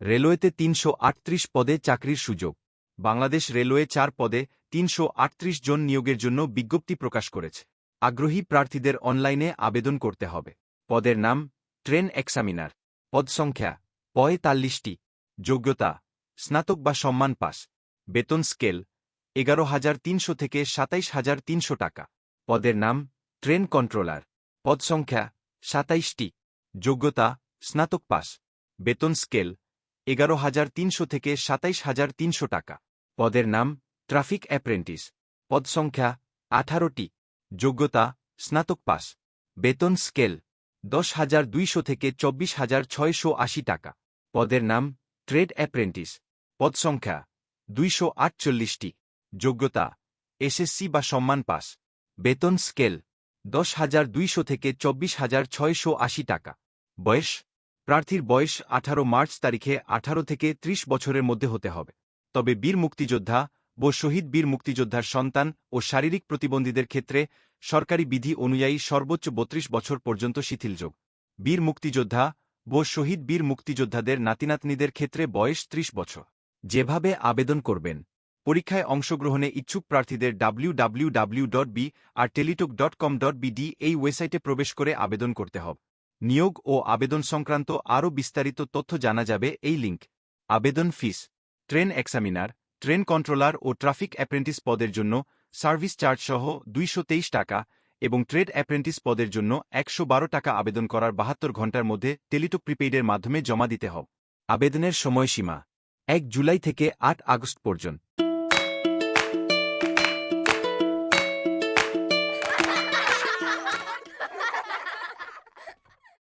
রেলওয়েতে তিনশো আটত্রিশ পদে চাকরির সুযোগ। বাংলাদেশ রেলওয়ে চার পদে তিনশো আটত্রিশ জন নিয়োগের জন্য বিজ্ঞপ্তি প্রকাশ করেছে। আগ্রহী প্রার্থীদের অনলাইনে আবেদন করতে হবে। পদের নাম, ট্রেন এক্সামিনার। পদ সংখ্যা, পঁয়তাল্লিশটি। যোগ্যতা, স্নাতক বা সম্মান পাস। বেতন স্কেল, এগারো হাজার তিনশো থেকে সাতাইশ হাজার তিনশো টাকা। পদের নাম, ট্রেন কন্ট্রোলার। পদ সংখ্যা, সাতাইশটি। যোগ্যতা, স্নাতক পাস। বেতন স্কেল এগারো হাজার তিনশো থেকে সাতাইশ হাজার তিনশো টাকা। পদের নাম ট্রাফিক অ্যাপ্রেন্টিস। পদ সংখ্যা আঠারোটি। যোগ্যতা স্নাতক পাস। বেতন স্কেল দশ হাজার দুইশো থেকে চব্বিশ হাজার ছয়শো আশি টাকা। পদের নাম ট্রেড অ্যাপ্রেন্টিস। পদ সংখ্যা দুইশো আটচল্লিশটি। যোগ্যতা এসএসসি বা সম্মান পাস। বেতন স্কেল দশ হাজার দুইশো থেকে চব্বিশ হাজার ছয়শো আশি টাকা। বয়স প্রার্থীর বয়স আঠারো মার্চ তারিখে আঠারো থেকে ত্রিশ বছরের মধ্যে হতে হবে। তবে বীর মুক্তিযোদ্ধা ও শহীদ বীর মুক্তিযোদ্ধার সন্তান ও শারীরিক প্রতিবন্ধীদের ক্ষেত্রে সরকারি বিধি অনুযায়ী সর্বোচ্চ বত্রিশ বছর পর্যন্ত শিথিলযোগ। বীর মুক্তিযোদ্ধা ও শহীদ বীর মুক্তিযোদ্ধাদের নাতিনাতনিদের ক্ষেত্রে বয়স ত্রিশ বছর। যেভাবে আবেদন করবেন, পরীক্ষায় অংশগ্রহণে ইচ্ছুক প্রার্থীদের W dot B R Teletalk dot com dot BD এই ওয়েবসাইটে প্রবেশ করে আবেদন করতে হবে। নিয়োগ ও আবেদন সংক্রান্ত আরও বিস্তারিত তথ্য জানা যাবে এই লিঙ্ক। আবেদন fees, train examiner, train controller ও ট্রাফিক অ্যাপ্রেন্টিস পদের জন্য সার্ভিস চার্জ সহ দুইশ তেইশ টাকা এবং ট্রেড অ্যাপ্রেন্টিস পদের জন্য একশো বারো টাকা আবেদন করার বাহাত্তর ঘণ্টার মধ্যে টেলিটক প্রিপেইডের মাধ্যমে জমা দিতে হবে। আবেদনের সময়সীমা, এক জুলাই থেকে আট আগস্ট পর্যন্ত।